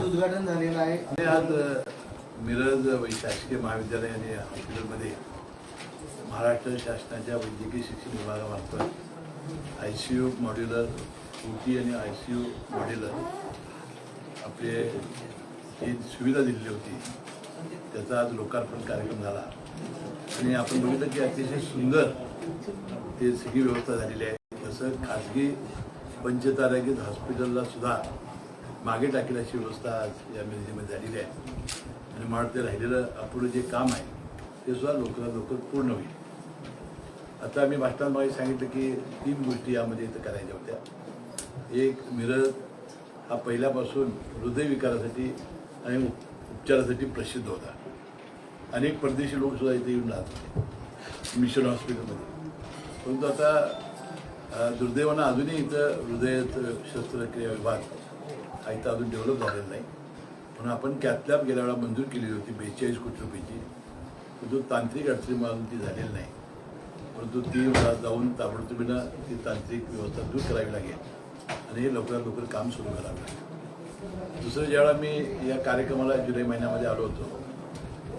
आज उद्घाटन झालेलं आहे. आणि आज मिरज शासकीय महाविद्यालय आणि हॉस्पिटलमध्ये महाराष्ट्र शासनाच्या वैद्यकीय शिक्षण विभागामार्फत आय सी यू मॉड्युलर ओटी आणि आय सी यू मॉड्युलर आपले जी सुविधा दिलेली होती त्याचा आज लोकार्पण कार्यक्रम झाला. आणि आपण बघितलं की अतिशय सुंदर ते सगळी व्यवस्था झालेली आहे. तसं खाजगी पंचतारांकित हॉस्पिटलला सुद्धा मागे टाकेल अशी व्यवस्था आज या मिरजेमध्ये झालेली आहे. आणि मला ते राहिलेलं अपुरं जे काम आहे ते सुद्धा लवकरात लवकर पूर्ण होईल. आता मी भाषणांमागे सांगितलं की तीन गोष्टी यामध्ये इथं करायच्या होत्या. एक मिरज हा पहिल्यापासून हृदयविकारासाठी आणि उपचारासाठी प्रसिद्ध होता. अनेक परदेशी लोकसुद्धा इथे येऊन राहत होते मिशन हॉस्पिटलमध्ये. परंतु आता दुर्दैवानं अजूनही इथं हृदयाचं शस्त्रक्रिया विभाग हा अजून डेव्हलप झालेला नाही. म्हणून आपण कॅथलॅब गेल्या वेळा मंजूर केलेली होती बेचाळीस कोटी रुपयाची. परंतु तांत्रिक अडचणीमुळे अजून ती झालेली नाही. परंतु ती मला जाऊन ताबडतोबीनं ती तांत्रिक व्यवस्था दूर करावी लागेल. आणि हे लवकरात लवकर काम सुरू करावं लागेल. दुसरं ज्यावेळा मी या कार्यक्रमाला जुलै महिन्यामध्ये आलो होतो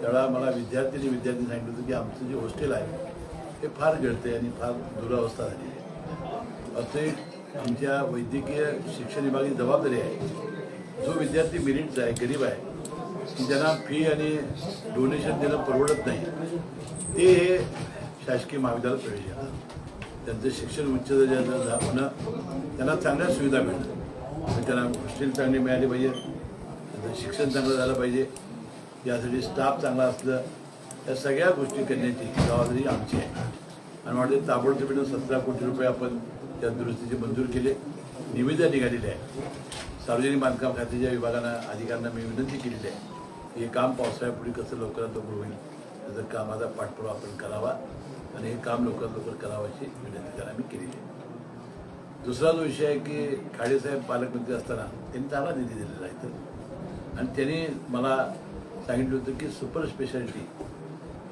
त्यावेळा मला विद्यार्थ्यांनी विद्यार्थी सांगितलं होतं की आमचं जे हॉस्टेल आहे ते फार गळते आणि फार दुरावस्था झाली आहे. असे आमच्या वैद्यकीय शिक्षण विभागाची जबाबदारी आहे. जो विद्यार्थी मेरिटचा आहे गरीब आहे की ज्यांना फी आणि डोनेशन देणं परवडत नाही ते हे शासकीय महाविद्यालयात प्रवेश घेतात. त्यांचं शिक्षण उच्च दर्जाचं होणं त्यांना चांगल्या सुविधा मिळतात. त्यांना हॉस्टेल चांगली मिळाली पाहिजे त्यांचं शिक्षण चांगलं झालं पाहिजे यासाठी स्टाफ चांगला असलं या सगळ्या गोष्टी करण्याची जबाबदारी आमची आहे. आणि वाटते ताबडतोबीनं सतरा कोटी रुपये आपण त्या दुरुस्तीचे मंजूर केले निविदा निघालेली आहे. सार्वजनिक बांधकाम खात्याच्या विभागानं अधिकाऱ्यांना मी विनंती केलेली आहे हे काम पावसाळ्यापुढे कसं लवकरात लवकर होईल त्याचं कामाचा पाठपुरावा आपण करावा आणि हे काम लवकरात लवकर करावं अशी विनंती त्यांना मी केलेली आहे. दुसरा जो विषय आहे की खाडेसाहेब पालकमंत्री असताना त्यांनी चांगला निधी दिलेला आहे तर आणि त्यांनी मला सांगितलं होतं की सुपर स्पेशालिटी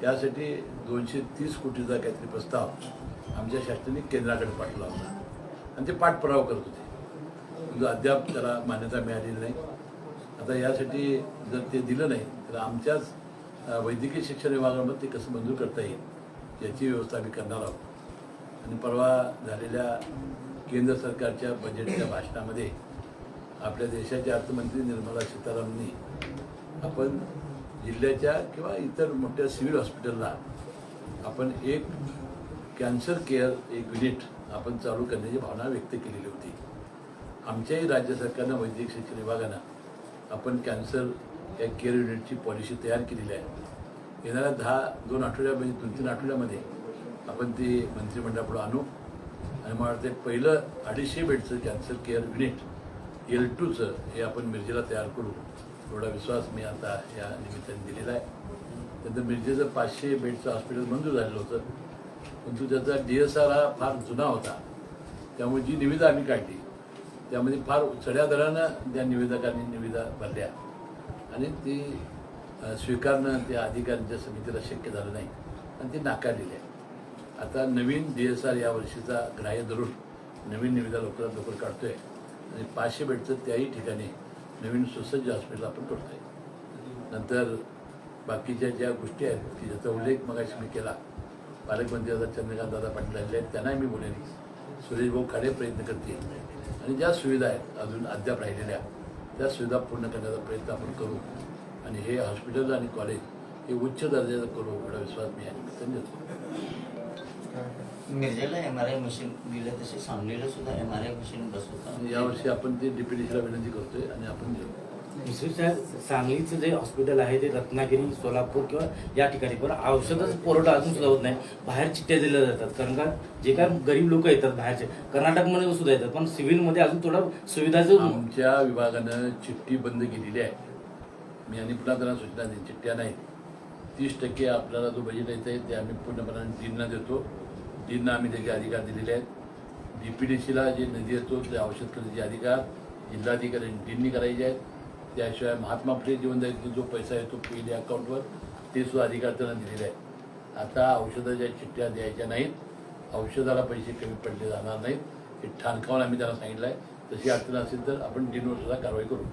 यासाठी दोनशे तीस कोटीचा काहीतरी प्रस्ताव आमच्या शासनाने केंद्राकडे पाठवला होता. आणि ते पाठपुरावा करत होते. परंतु अद्याप त्याला मान्यता मिळालेली नाही. आता यासाठी जर ते दिलं नाही तर आमच्याच वैद्यकीय शिक्षण विभागामध्ये ते कसं मंजूर करता येईल याची व्यवस्था आम्ही करणार आहोत. आणि परवा झालेल्या केंद्र सरकारच्या बजेटच्या भाषणामध्ये आपल्या देशाचे अर्थमंत्री निर्मला सीतारामनी आपण जिल्ह्याच्या किंवा इतर मोठ्या सिव्हिल हॉस्पिटलला आपण एक कॅन्सर केअर एक युनिट आपण चालू करण्याची भावना व्यक्त केलेली होती. आमच्याही राज्य सरकारनं वैद्यकीय शिक्षण विभागानं आपण कॅन्सर या केअर युनिटची पॉलिसी तयार केलेली आहे. येणाऱ्या दहा दोन आठवड्यामध्ये दोन तीन आठवड्यामध्ये आपण ती मंत्रिमंडळापुढे आणू. आणि मला वाटतं पहिलं अडीचशे बेडचं कॅन्सर केअर युनिट एल टूचं हे आपण मिरजेला तयार करू. एवढा विश्वास मी आता या निमित्ताने दिलेला आहे. त्यानंतर मिरजेचं पाचशे बेडचं हॉस्पिटल मंजूर झालेलं होतं. परंतु त्याचा डी एस आर हा फार जुना होता. त्यामुळे जी निविदा आम्ही काढली त्यामध्ये फार चढ्या दरानं त्या निवेदकांनी निविदा भरल्या. आणि ती स्वीकारणं त्या अधिकाऱ्यांच्या समितीला शक्य झालं नाही. आणि ती नाकारलेली आहे. आता नवीन डी एस आर या वर्षीचा ग्राह्य धरून नवीन निविदा लवकरात लवकर काढतो आहे आणि पाचशे बेडचं त्याही ठिकाणी नवीन सुसज्ज हॉस्पिटल आपण करतोय. नंतर बाकीच्या ज्या गोष्टी आहेत की ज्याचा उल्लेख मगाशी मी केला पालकमंत्री आता चंद्रकांत दादा पाटील आलेले आहेत त्यांनाही मी बोलेन. सुरेश भाऊ खाडे प्रयत्न करतील. आणि ज्या सुविधा आहेत अजून अद्याप राहिलेल्या त्या सुविधा पूर्ण करण्याचा प्रयत्न आपण करू. आणि हे हॉस्पिटल आणि कॉलेज हे उच्च दर्जाचं करू एवढा विश्वास मी या निमित्ताने देतो मिरजेला एम आर आय मशीन दिलं तसे सांगलीला सुद्धा एम आर आय मशीन बसवता आणि यावर्षी आपण ते डीपीडीसीला विनंती करतोय आणि आपण देऊ. विशेषतः सांगलीचं जे हॉस्पिटल आहे ते रत्नागिरी सोलापूर किंवा या ठिकाणी पण औषधाचा पुरवठा अजून सुद्धा होत नाही. बाहेर चिठ्ठ्या दिल्या जातात. कारण का जे काय गरीब लोक येतात बाहेरचे कर्नाटकमध्ये सुद्धा येतात पण सिव्हिलमध्ये अजून थोडं सुविधाचं आमच्या विभागानं चिठ्ठी बंद केलेली आहे. मी आणि पुन्हा त्यांना सूचना देईन चिठ्ठ्या नाही. तीस टक्के आपल्याला जो बजेट येतं आहे ते आम्ही पूर्णपणे डीनना देतो. डीनना आम्ही त्याचे अधिकार दिलेले आहेत. डी पी डी सीला जे निधी येतो ते औषध करण्याचे अधिकार जिल्हाधिकारी डीननी करायचे आहेत. त्याशिवाय महात्मा फुले जीवनदायित्व जो पैसा येतो पीडी अकाउंटवर ते सुद्धा अधिकार त्यांना दिलेले आहेत. आता औषधाच्या चिठ्ठ्या द्यायच्या नाहीत. औषधाला पैसे कमी पडले जाणार नाहीत. हे ठाणकावून आम्ही त्यांना सांगितलं आहे तशी अडचण असेल तर आपण डीनवर सुद्धा कारवाई करू.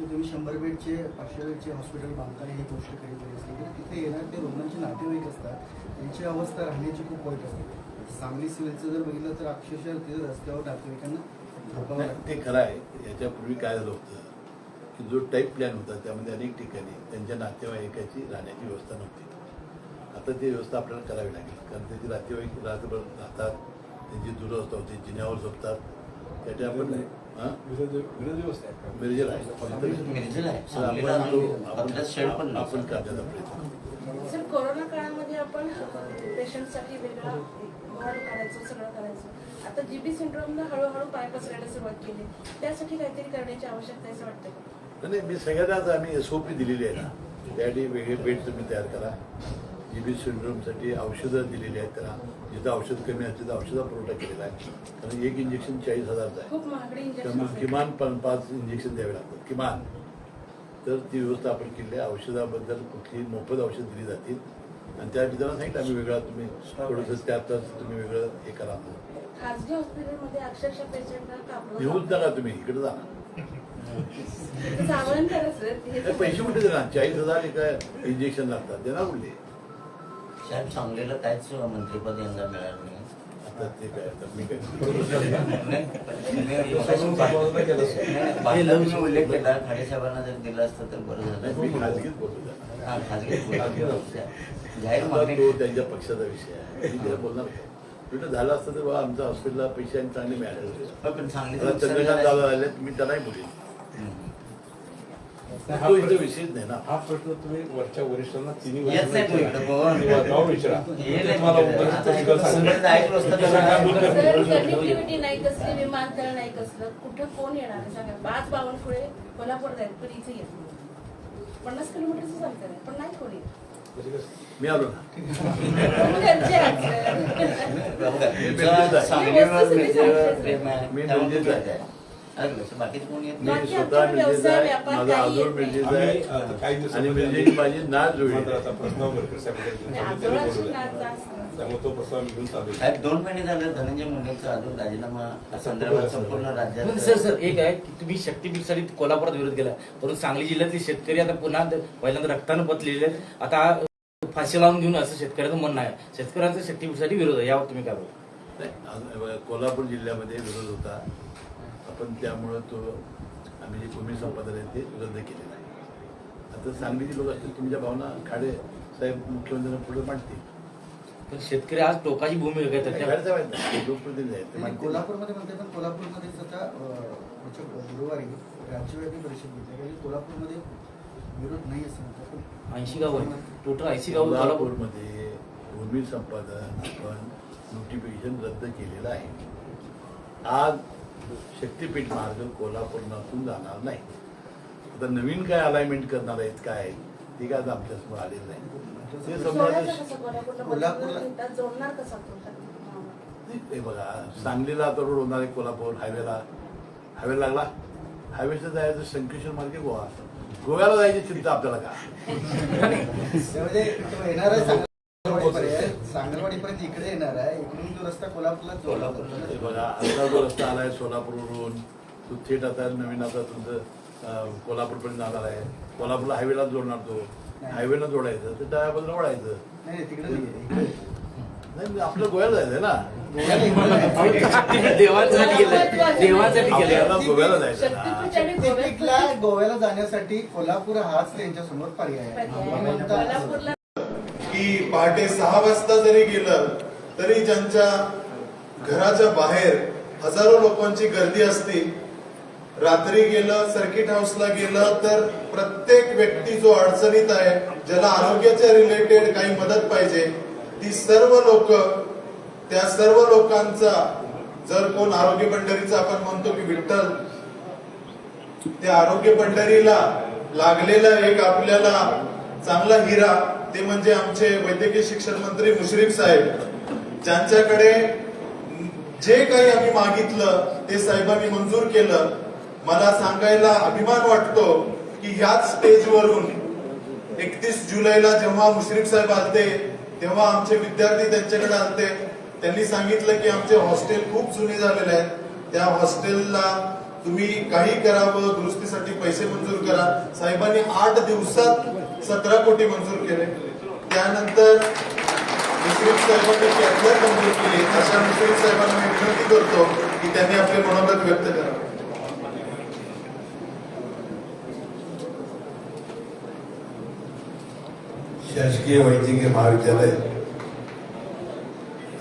तुम्ही शंभर बेडचे पाचशे बेडचे हॉस्पिटल बांधताना ही गोष्ट करीत असली तर तिथे येणार ते रुग्णांचे नातेवाईक असतात. त्यांची अवस्था राहण्याची खूप वाईट असते. सांगली सिव्हिलचं जर बघितलं तर अक्षरशः तिथे रस्त्यावर नातेवाईकांना ते खरं आहे. याच्यापूर्वी काय झालं होतं? जो टाईप प्लॅन होता त्यामध्ये अनेक ठिकाणी त्यांच्या नातेवाईकाची राहण्याची व्यवस्था नव्हती. आता ती व्यवस्था आपल्याला करावी लागेल. कारण त्याची नातेवाईक रात्रभर राहतात त्यांची दुरवस्था होते जिन्यावर झोपतात. त्याच्या आपण हां? मिरजेल आहे. आपण प्रयत्न. सर कोरोना काळामध्ये आपण पेशंटसाठी वेगळा वॉर्ड करायचो सगळं करायचो. आता जीबी सिंड्रोमनं हळूहळू पाय पसरायला सुरुवात केली. त्यासाठी काहीतरी करण्याची आवश्यकता आहे असं वाटतं नाही मी सगळ्यांनाच आम्ही एस ओ पी दिलेली आहे ना. त्यासाठी वेगळे बेड तुम्ही तयार करा. जी बी सिंड्रोमसाठी औषधं दिलेली आहेत त्याला. जिथं औषध कमी आहे तिथं औषधा पुरवठा केलेला आहे. कारण एक इंजेक्शन चाळीस हजारचं आहे. त्यामुळे किमान पण पाच इंजेक्शन द्यावे लागतात. किमान. तर ती व्यवस्था आपण केली आहे. औषधाबद्दल कुठली मोफत औषध दिली जातील. आणि त्या विधानात सांगितलं आम्ही वेगळा तुम्ही थोडंसं त्यात तुम्ही वेगळं हे करा खासगी हॉस्पिटलमध्ये अक्षरशः पेशंटला कापलं येऊच नका तुम्ही. इकडे जा. पैसे कुठे देणार चाळीस हजार एका इंजेक्शन लागतात देणार कुठले साहेब सांगलीला काहीच मंत्रिपद यंदा मिळालं नाही आता ते काय आता मी काय बाकीला तुम्ही उल्लेख केला खाडेसाहेबांना जर दिला असतं तर बरं झालं मी खाजगीत बोलतो त्यांना. हा, खाजगीत बोला. जाहीर आता मागणी तो त्यांच्या पक्षाचा विषय आहे मी त्याला बोलणार नाही. उलट झालं असतं तर बाबा आमच्या हॉस्पिटलला पैसे आणि चांगले मिळाले पण चंद्रकांत झालं. दादा आले मी त्यालाही बोलेन. तो इथे विषयच नाही ना हा प्रश्न तुम्ही वरच्या वरिष्ठांना तिन्ही येत नाही तू इकडं, पवन. किंवा जाऊन विचारा हे नाही तुम्हाला. उत्तर आता तिकडं सांगेल. सगळं ऐकलं असतं तर सर कनेक्टिव्हिटी नाही कसली विमानतळ नाही कसलं कुठं कोण येणार आहे सांगा पाच बावनकुळे कोल्हापूर जाईल पण इथे येत नाही. पन्नास किलोमीटरचं अंतर आहे पण नाही कोणी कशी कसं? मी आलो ना घरचे आहात, सर. तुमचं सांगलीवर मिरजेवर प्रेम आहे मी त्यामुळे मिरजेचा तुम्ही आहे. येताय. ऐकलं असं बाकीचं कोणी येत मी नाही. बाकी स्वतः आमच्याकडे मिरजेचा व्यवसाय, आहे. व्यापार माझा काही आजोळ येत नाही. मिरजेचा आम्ही आहे. आता काही आणि दिवसामध्ये मिरजेची माझी नाच जोडी मात्र आता प्रस्ताव वरकर साहेबांकडे घेऊन चाललो, त्यांनी आजोळाची बोलवलंय. नाच जास्त. त्यामुळे तो प्रस्ताव आम्ही घेऊन चालू साहेब दोन महिने झाले धनंजय मुंडेचा अजून राजीनामा संदर्भात संपूर्ण राज्यात पण सर सर एक आहे की तुम्ही शक्तीपीठसाठी कोल्हापुरात विरोध केला. परंतु सांगली जिल्ह्यातले शेतकरी आता पुन्हा पहिल्यांदा रक्तानं पतलेले आहेत. आता फाशी लावून घेऊन असं शेतकऱ्याचं म्हणणं आहे. शेतकऱ्यांचा शक्तीपीठसाठी विरोध आहे. यावर तुम्ही काय बोलता? नाही, आज- कोल्हापूर जिल्ह्यामध्ये विरोध होता. आपण त्यामुळं तो आम्ही जे भूमी संपादन आहे ते रद्द केलेलं आहे. आता सांगलीचे लोक असतील तुमच्या भावना खाडे साहेब मुख्यमंत्र्यांना पुढे मांडतील. पण शेतकरी आज टोकाची भूमी घेतात लोकप्रतिनिधी आहेत ते आणि मांडतील. कोल्हापूरमध्ये म्हणते पण कोल्हापूरमध्येच आता पुढच्या गुरुवारी राज्यव्यापी परिषद घेतली कारण कोल्हापूरमध्ये विरोध नाही असं म्हणतात. पण ऐंशी गाव आहे. टोटल ऐंशी गाव कोल्हापूर कोल्हापूरमध्ये भूमी संपादन आपण नोटिफिकेशन रद्द केलेलं आहे. आज शक्तीपीठ मार्ग कोल्हापूरनातून जाणार नाही. आता नवीन काय अलाइनमेंट करणार आहेत काय? ते काय आता आमच्यासमोर आलेलं नाही. ते समजा कसं कोल्हापूरला हे बघा सांगलीला आता रोड होणार आहे कोल्हापूर हायवेला. हायवे लागला? हायवेचं जायचं शंकेश्वर मार्गे गोवा. गोव्याला जायची चिंता आपल्याला का? त्यामध्ये तो येणार आहे सांगलवाडीपर्यंत. सांगलवाडीपर्यंत इकडे येणार आहे. इकडून जो रस्ता कोल्हापूरला जोडला बघा आता जो रस्ता आलाय सोलापूरवरून. तो थेट आता नवीन आता तुमचं कोल्हापूरपर्यंत जाणार आहे. कोल्हापूरला हायवेला जोडणार तो. हायवेला जोडायचं तर त्या बाजूला वळायचं नाही नाही, तिकडे नाही, इकडे. नाही आपलं गोव्याला जायचंय ना. देवांसाठी देवांसाठी गोव्याला जायचं ना. गोव्याला जाण्यासाठी कोल्हापूर हाच त्यांच्यासमोर पर्याय आहे. की पहाटे सहा वाजता जरी गेलं तरी ज्यांच्या घराच्या बाहेर हजारो लोकांची गर्दी असते. रात्री गेलं सर्किट हाऊसला गेलं तर प्रत्येक व्यक्ती जो अडचणीत आहे ज्याला आरोग्याच्या रिलेटेड काही मदत पाहिजे ती सर्व लोक त्या सर्व लोकांचा जर कोण आरोग्य पंढरीचा आपण म्हणतो की विठ्ठल त्या आरोग्य पंढरीला लागलेला एक आपल्याला चांगला हिरा ते म्हणजे आमचे वैद्यकीय शिक्षण मंत्री मुश्रीफ साहेब. ज्यांच्याकडे जे काही आम्ही मागितलं ते साहेबांनी मंजूर केलं. मला सांगायला अभिमान वाटतो की ह्याच स्टेजवरून एकतीस जुलैला जेव्हा मुश्रीफ साहेब आलते तेव्हा आमचे विद्यार्थी त्यांच्याकडे आलते. त्यांनी सांगितलं की आमचे हॉस्टेल खूप जुने झालेले आहेत. त्या हॉस्टेलला तुम्ही काही करावं दुरुस्तीसाठी पैसे मंजूर करा. साहेबांनी आठ दिवसात सतरा कोटी मंजूर केले. त्यानंतर मुश्रीफ साहेबांनी कॅटलॅग मंजूर केली. अशा मुश्रीफ साहेबांना मी विनंती करतो की त्यांनी आपले मनोगत व्यक्त करावे शासकीय वैद्यकीय महाविद्यालय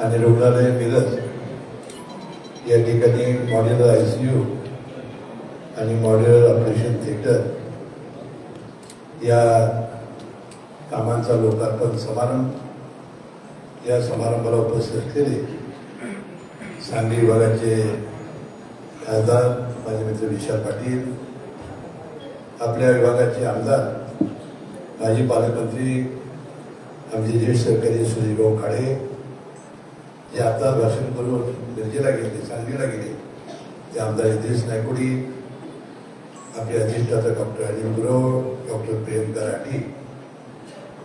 आणि रुग्णालय मिरज या ठिकाणी मॉडेल आय सी यू आणि मॉड्युलर ऑपरेशन थिएटर या कामांचा लोकार्पण समारंभ या समारंभाला उपस्थित असलेले सांगली विभागाचे खासदार माझे मित्र विशाल पाटील आपल्या विभागाचे आमदार माजी पालकमंत्री आमचे ज्येष्ठ सहकारी सुनीलभाऊ काळे जे आता भाषण करून मिरजेला गेले सांगलीला गेले ते आमदार नितेश नायकुडी आपले अधिष्ठाता doctor Anil Gurav doctor Priyanka Rathi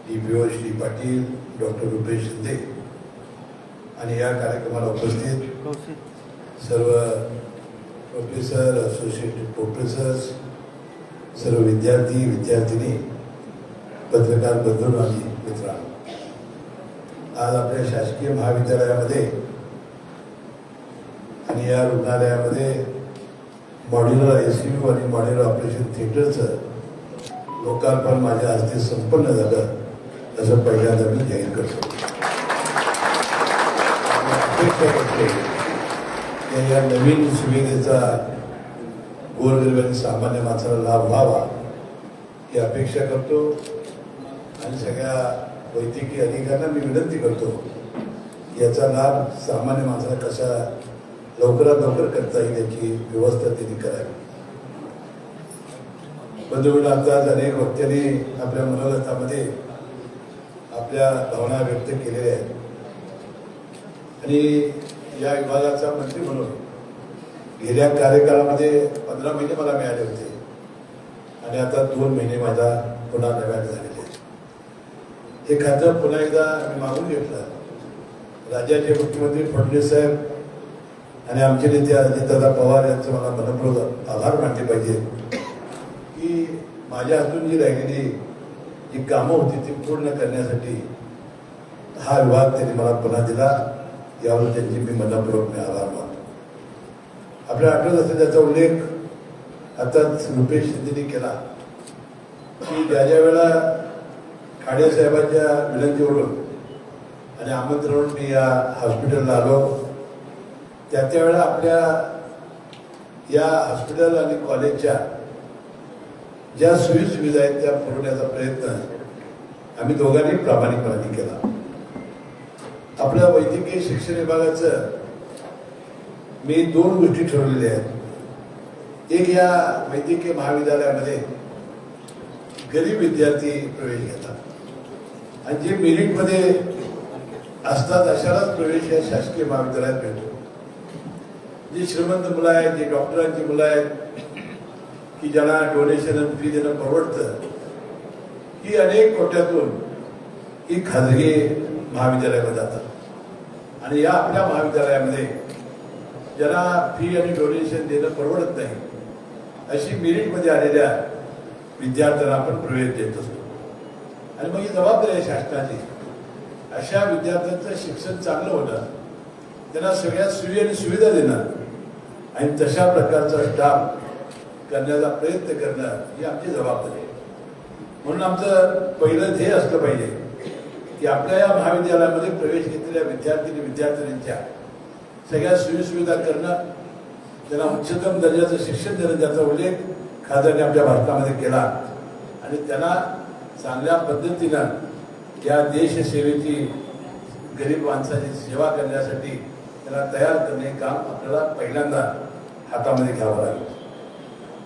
D P O Shri Patil doctor Rupesh Shinde. आणि या कार्यक्रमाला उपस्थित सर्व प्रोफेसर असोसिएटेड प्रोफेसर्स सर्व विद्यार्थी विद्यार्थिनी पत्रकार बंधू आणि मित्रांनो आज आपल्या शासकीय महाविद्यालयामध्ये आणि या रुग्णालयामध्ये मॉड्युलर आय सी यू आणि मॉड्युलर ऑपरेशन थिएटरचं लोकार्पण माझ्या हस्ते संपन्न झालं असं पहिल्यांदा मी जाहीर करतो. अपेक्षा या नवीन सुविधेचा गोरगरिबांनी सामान्य माणसाला लाभ व्हावा ही अपेक्षा करतो. आणि सगळ्या वैद्यकीय अधिकाऱ्यांना मी विनंती करतो याचा लाभ सामान्य माणसाला कसा लवकरात लवकर करता येईल याची व्यवस्था त्यांनी करावी. बंधुमिळ आमदार अनेक वक्त्यांनी आपल्या मनोरथामध्ये आपल्या भावना व्यक्त केलेल्या आहेत. आणि या विभागाचा मंत्री म्हणून गेल्या कार्यकाळामध्ये पंधरा महिने मला मिळाले होते. आणि आता दोन महिने माझा पुन्हा नव्याने झालेले आहेत. हे खातं पुन्हा एकदा मी मागून घेतलं. राज्याचे मुख्यमंत्री फडणवीस साहेब आणि आमचे नेते अजितदादा पवार यांचं मला मनपूर्वक आभार मानले पाहिजे. की माझ्या हातून जी राहिलेली जी कामं होती ती पूर्ण करण्यासाठी हा विभाग त्यांनी मला पुन्हा दिला. यावर त्यांची मी मनपूर्वक मी आभार मानतो. आपल्याला आठवत असेल त्याचा उल्लेख आताच रुपेश शिंदेने केला. की ज्या ज्या वेळा खाडे साहेबांच्या विनंतीवरून आणि आमंत्रणावरून मी या हॉस्पिटलला आलो त्या त्यावेळेला आपल्या या हॉस्पिटल आणि कॉलेजच्या ज्या सोयीसुविधा आहेत त्या पुरवण्याचा प्रयत्न आम्ही दोघांनी प्रामाणिकपणाने केला. आपल्या वैद्यकीय शिक्षण विभागाचं मी दोन गोष्टी ठरवलेल्या आहेत. एक या वैद्यकीय महाविद्यालयामध्ये गरीब विद्यार्थी प्रवेश घेतात. आणि जे मेरिटमध्ये असतात अशालाच प्रवेश या शासकीय महाविद्यालयात मिळतो. जी श्रीमंत मुलं आहेत जी डॉक्टरांची मुलं आहेत की ज्यांना डोनेशन फी देणं परवडतं ही अनेक कोट्यातून ही खाजगी महाविद्यालयामध्ये जातात. आणि या आपल्या महाविद्यालयामध्ये ज्यांना फी आणि डोनेशन देणं परवडत नाही अशी मेरिटमध्ये आलेल्या विद्यार्थ्यांना आपण प्रवेश देत असतो. आणि मग ही जबाबदारी आहे शासनाची. अशा विद्यार्थ्यांचं शिक्षण चांगलं होणं त्यांना सगळ्या सोयी आणि सुविधा देणं आणि तशा प्रकारचा स्टाफ करण्याचा प्रयत्न करणं ही आमची जबाबदारी आहे. म्हणून आमचं पहिलं ध्येय असलं पाहिजे की आपल्या या महाविद्यालयामध्ये प्रवेश घेतलेल्या विद्यार्थी विद्यार्थिनींच्या सगळ्या सोयीसुविधा करणं त्यांना उच्चतम दर्जाचं शिक्षण देणं ज्याचा उल्लेख खासदारांनी आपल्या भारतामध्ये केला. आणि त्यांना चांगल्या पद्धतीनं या देशसेवेची गरीब माणसाची सेवा करण्यासाठी त्यांना तयार करणे काम आपल्याला पहिल्यांदा हातामध्ये घ्यावं लागेल.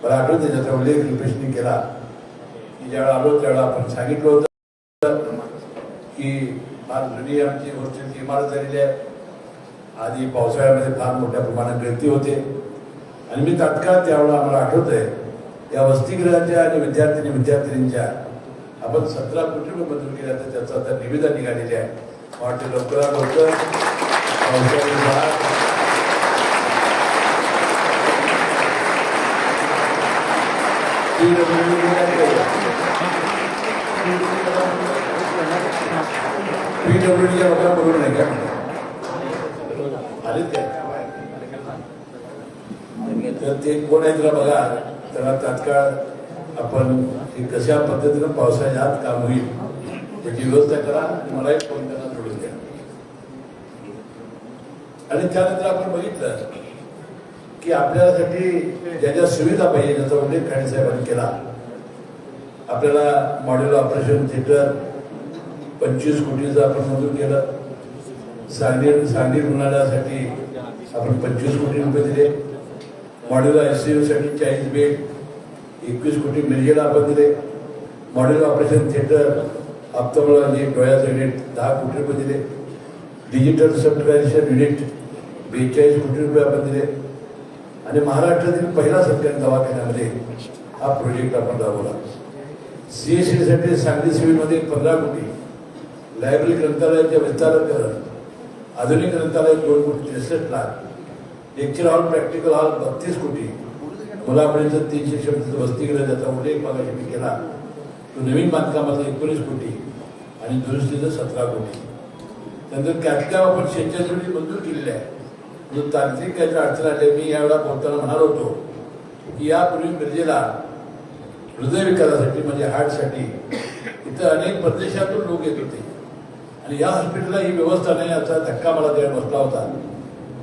मला आठवतं ज्याचा उल्लेख रुपेशने केला की ज्यावेळेला आलो त्यावेळा आपण सांगितलं होतं की फार जुनी आमची हॉस्टेलची इमारत झालेली आहे. आधी पावसाळ्यामध्ये फार मोठ्या प्रमाणात गर्दी होते. आणि मी तात्काळ त्यावेळेला आम्हाला आठवत आहे या वसतिगृहाच्या आणि विद्यार्थिनी विद्यार्थिनींच्या आपण सतरा कोटी रुपये मंजूर केल्या तर त्याचं आता निविदा निघालेली आहे. वाटते लवकरात लवकर पीडब्ल्यूडीच्या लोकांना बरोबर नाही का आले ते. तर ते कोण आहे तुला बघा. त्याला तात्काळ आपण कशा पद्धतीनं पावसाच्या आत काम होईल त्याची व्यवस्था करा. मलाही फोन त्यांना जोडून द्या. आणि त्यानंतर आपण बघितलं की आपल्यासाठी ज्या ज्या सुविधा पाहिजे त्याचा उल्लेख खाणे साहेबांनी केला. आपल्याला मॉडेल ऑपरेशन थिएटर पंचवीस कोटीचं आपण मंजूर केलं. सांगली सांगली रुग्णालयासाठी आपण पंचवीस कोटी रुपये दिले. मॉडेल सी यूसाठी चाळीस बेड एकवीस कोटी मिरजेला आपण दिले. मॉडेल ऑपरेशन थिएटर ऑप्थॉमॉलॉजी डोळ्याचं युनिट दहा कोटी रुपये दिले. डिजिटल सबस्क्रायशन युनिट बेचाळीस कोटी रुपये आपण दिले. आणि महाराष्ट्रातील पहिला सरकारी दवाखान्यामध्ये हा प्रोजेक्ट आपण राबवला. सीएसटीसाठी सांगली सिव्हिलमध्ये पंधरा कोटी. लायब्ररी ग्रंथालयाचे विस्तारीकरण आधुनिक ग्रंथालय दोन कोटी त्रेसष्ट lakh. Lecture hall practical hall बत्तीस कोटी. मुलापर्यंत तीनशे क्षमतेचं वस्तीकडे त्याचा उल्लेख मागाशी मी केला. तो नवीन बांधकामाचा एकोणीस कोटी आणि दुरुस्तीचं सतरा कोटी. त्यानंतर कॅटकॅप आपण शेहेचाळीस मंजूर केलेले आहे जो तांत्रिक काहीतरी अडचण आली मी यावेळेला बोलताना म्हणालो होतो की यापूर्वी मिरजेला हृदयविकारासाठी म्हणजे हार्टसाठी इथं अनेक प्रदेशातून लोक येत होते. आणि या हॉस्पिटलला ही व्यवस्था नाही याचा धक्का मला द्यायला बसला होता.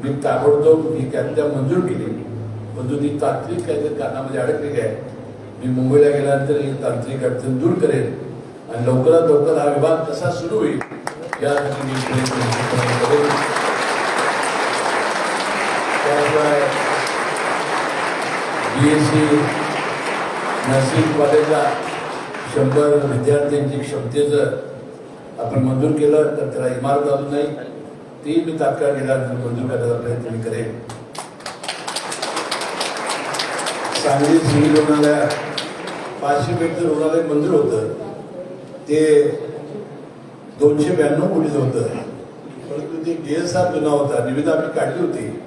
मी ताबडतोब मी कॅप्च्या मंजूर केली. परंतु ती तांत्रिक काहीतरी कारणामध्ये अडकलेली आहे. मी मुंबईला गेल्यानंतर ही तांत्रिक अडचण दूर करेन. आणि लवकरात लवकर हा विभाग कसा सुरू होईल यासाठी मी प्रयत्न करेन. त्याशिवाय बी एस सी नर्सिंग कॉलेजला शंभर विद्यार्थ्यांची क्षमतेचं आपण मंजूर केलं तर त्याला इमारत अजून नाही ती मी तात्काळ गेल्यानंतर मंजूर करण्याचा प्रयत्न मी करेन. सांगली सिव्हिल रुग्णालयात पाचशे बेडचं रुग्णालय मंजूर होतं. ते दोनशे ब्याण्णव कोटीचं होतं. परंतु ते डी एस आर जुना होता. निविदा आम्ही काढली होती.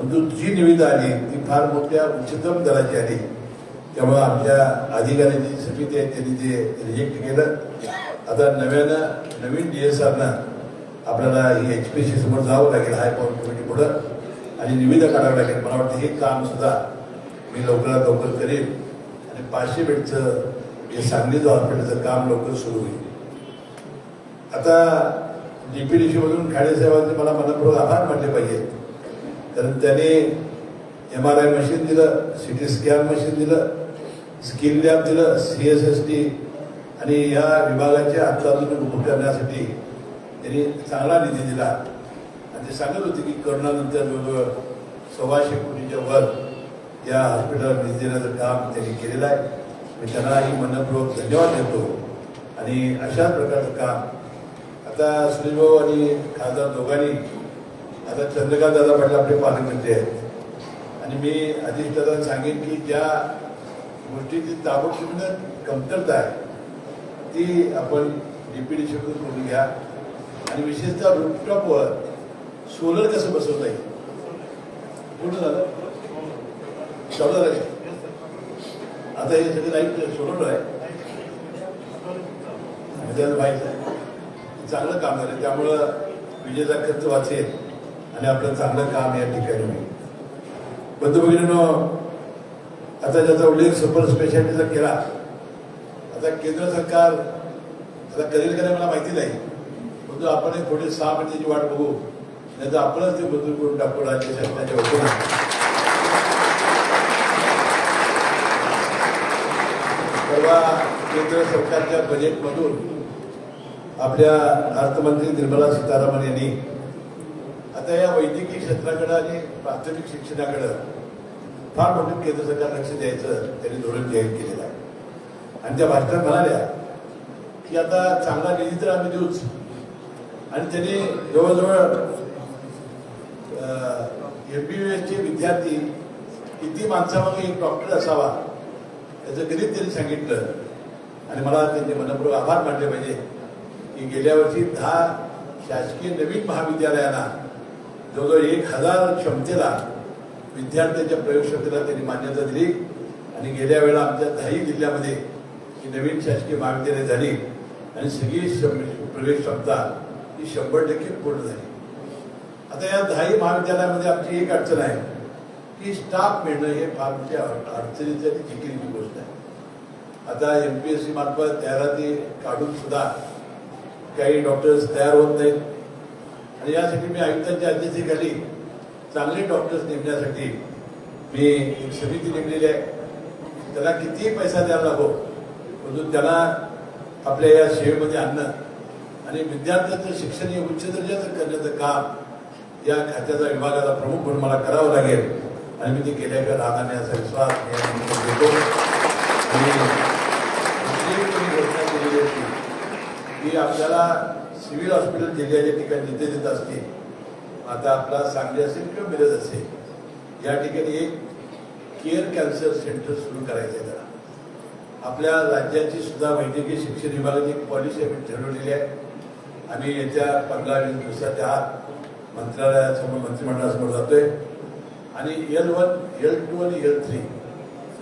परंतु जी निविदा आली ती फार मोठ्या उच्चतम दराची आली. त्यामुळे आमच्या अधिकाऱ्यांची समिती आहे त्यांनी ते रिजेक्ट केलं. आता नव्यानं नवीन डी एस आरना आपल्याला ही एच पी सी समोर जावं लागेल हाय पॉवर कमिटी पुढं आणि निविदा काढावं लागेल. मला वाटतं हे काम सुद्धा मी लवकरात लवकर करेन. आणि पाचशे बेडचं हे सांगलीचं हॉस्पिटलचं काम लवकर सुरू होईल. आता डी पी डी सीमधून खाडेसाहेबांचे मला मनपूर्वक आभार मानले पाहिजे कारण त्याने एम आर आय मशीन दिलं सी टी स्कॅन मशीन दिलं स्किल लॅब दिलं सी एस एस टी आणि या विभागाच्या अत्याधुनिक उभं करण्यासाठी त्यांनी चांगला निधी दिला. आणि ते सांगत होते की करोनानंतर जवळजवळ सव्वाशे कोटीच्या वर या हॉस्पिटलला निधी देण्याचं काम त्यांनी केलेलं आहे. मी त्यांनाही मनपूर्वक धन्यवाद देतो. आणि अशा प्रकारचं काम आता सुरेशभाऊ आणि खासदार दोघांनी आता चंद्रकांत दादा पाटील आपले पालकमंत्री आहेत. आणि मी अधिष्ठाताना सांगेन की ज्या गोष्टीची ताबडतोबीनं कमतरता आहे. ती आपण डीपीडीसी मधून करून घ्या. आणि विशेषतः रूपटॉपवर सोलर कसं बसवता येईल? पूर्ण झालं चालू झालं आता हे सगळं लाइट सोलर आहे. त्याला आहे. चांगलं काम झालं. त्यामुळं विजेचा खर्च वाचेल. आणि आपलं चांगलं काम या ठिकाणी होईल. बंधू आता ज्याचा उल्लेख सुपर स्पेशालिटीचा केला आता केंद्र सरकार आता करेल का मला माहिती नाही. परंतु आपण एक थोडी सहा महिन्याची वाट बघू. नाही तर आपणच ते बदल करून टाकू राज्य शासनाच्या वतीनं. परवा केंद्र सरकारच्या बजेटमधून आपल्या अर्थमंत्री निर्मला सीतारामन यांनी आता या वैद्यकीय क्षेत्राकडं आणि प्राथमिक शिक्षणाकडं फार मोठं केंद्र सरकार लक्ष द्यायचं त्यांनी धोरण जाहीर केलेलं आहे. आणि त्या भाषणात म्हणाल्या की आता चांगला निधी तर आम्ही देऊच. आणि त्यांनी जवळजवळ एम बी बी एसचे विद्यार्थी किती माणसामागे एक डॉक्टर असावा त्याचं गणित त्यांनी सांगितलं. आणि मला त्यांनी मनपूर्वक आभार मानले पाहिजे की गेल्या वर्षी दहा शासकीय नवीन महाविद्यालयांना जवळजवळ एक हजार क्षमतेला विद्यार्थ्यांच्या प्रयोगशाळेला त्यांनी मान्यता दिली. आणि गेल्या वेळेला आमच्या दहाही जिल्ह्यामध्ये ही नवीन शासकीय महाविद्यालय झाली. आणि सगळी प्रवेश क्षमता ही शंभर टक्के पूर्ण झाली. आता या दहाही महाविद्यालयामध्ये आमची एक अडचण आहे की स्टाफ मिळणं हे फार मोठी अडचणीची आणि जिकिरीची गोष्ट आहे. आता एम पी एस सी मार्फत जाहिराती काढून सुद्धा काही डॉक्टर्स तयार होत नाहीत. आणि यासाठी मी आयुक्तांच्या अध्यक्षतेखाली चांगले डॉक्टर्स नेमण्यासाठी मी एक समिती नेमलेली आहे. त्याला कितीही पैसा द्यायला लागो म्हणून त्याला आपल्या या सेवेमध्ये आणणं आणि विद्यार्थ्यांचं शिक्षण हे उच्च दर्जाचं करण्याचं काम या खात्याचा विभागाचा प्रमुख म्हणून मला करावं लागेल. आणि मी ते केल्याकडे राहणार नाही असा विश्वास या देतो. आणि दुसरी केलेली होती की आपल्याला सिव्हिल हॉस्पिटल जिल्ह्याच्या ठिकाणी जिथे जिथे असतील आता आपला सांगली असेल किंवा मिरज असेल या ठिकाणी एक केअर कॅन्सर सेंटर सुरू करायचं आहे त्याला आपल्या राज्याची सुद्धा वैद्यकीय शिक्षण विभागाची एक पॉलिसी आम्ही ठरवलेली आहे. आम्ही येत्या पंधरा वीस दिवसाच्या आत मंत्रालयासमोर मंत्रिमंडळासमोर जातोय. आणि एल वन एल टू आणि एल थ्री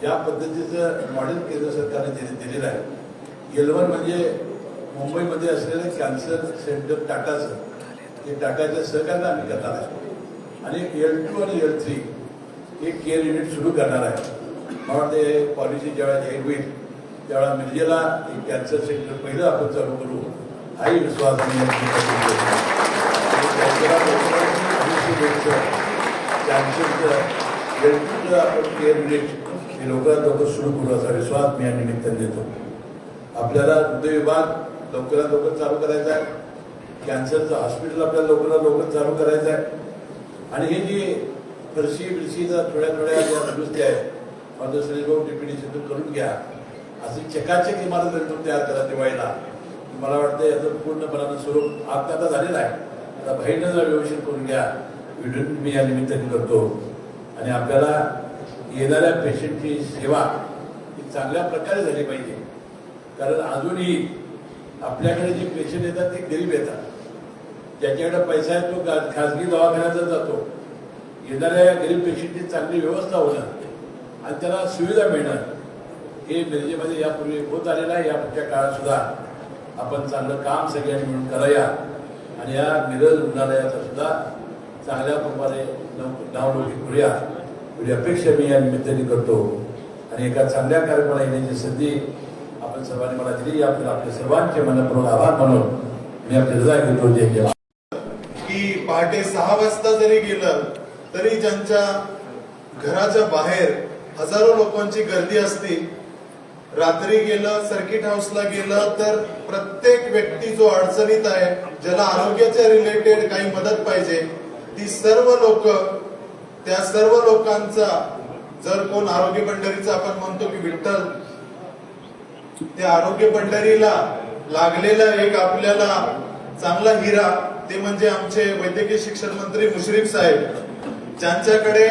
या पद्धतीचं मॉडेल केंद्र सरकारने दिलेलं आहे. एल वन म्हणजे मुंबईमध्ये असलेलं कॅन्सर सेंटर टाटाचं ते टाटाच्या सहकार्यानं आम्ही करणार आहे. आणि एल टू आणि एल थ्री हे केअर युनिट सुरू करणार आहे. मला ते पॉलिसी ज्यावेळेला जाहीर होईल त्यावेळेला मिरजेला एक कॅन्सर सेंटर पहिलं आपण चालू करू. हाही विश्वास मी कॅन्सरचं एल टूचं आपण केअर युनिट हे लवकरात लवकर सुरू करू असा विश्वास मी या निमित्ताने देतो. आपल्याला हृदय विभाग लवकरात लवकर चालू करायचा आहे. कॅन्सरचं हॉस्पिटल आपल्याला लवकरात लवकर चालू करायचं आहे. आणि हे जी फरशी बिरशीचा थोड्या थोड्या ज्या दुरुस्ती आहेत माझं श्रीभाऊ डिप्युटी शेतू करून घ्या. अशी चकाचक इमारत एकदम तयार करा दिवाळीला मला वाटतं याचं पूर्णपणानं स्वरूप आता आता झालेलं आहे. आता बहिणीनं जर व्यवस्थित करून घ्या व्हिडिओ मी या निमित्ताने करतो. आणि आपल्याला येणाऱ्या पेशंटची सेवा ही चांगल्या प्रकारे झाली पाहिजे. कारण अजूनही आपल्याकडे जे पेशंट येतात ते गरीब येतात. ज्याच्याकडे पैसा आहे तो खाजगी दवाखान्यातच जातो. येणाऱ्या गरीब पेशंटची चांगली व्यवस्था होणार. आणि त्याला सुविधा मिळणार. हे मिरजेमध्ये यापूर्वी होत आलेलं आहे. यापुढच्या काळात सुद्धा आपण चांगलं काम सगळ्यांनी मिळून कराया आणि या मिरज रुग्णालयाचा सुद्धा चांगल्या प्रकारे नाव- नावलौकिक करूया. एवढी अपेक्षा मी या निमित्ताने करतो. आणि एका चांगल्या कार्यक्रमाला येण्याची संधी आपण सर्वांनी मला दिली याबद्दल आपल्या सर्वांचे मनपूर्वक आभार म्हणून मी आपल्या रजा घेतो की पहाटे सहा वाजता जरी गेलं तरी ज्यांच्या घराच्या बाहेर हजारो लोकांची गर्दी असते. रात्री गेलं सर्किट हाऊसला गेलं तर प्रत्येक व्यक्ती जो अडचणीत आहे ज्याला आरोग्याच्या रिलेटेड काही मदत पाहिजे ती सर्व लोक त्या सर्व लोकांचा जर कोण आरोग्य पंढरीचा आपण म्हणतो की विठ्ठल त्या आरोग्य पंढरीला लागलेला एक आपल्याला चांगला हिरा ते म्हणजे आमचे वैद्यकीय शिक्षण मंत्री मुश्रीफ साहेब. ज्यांच्याकडे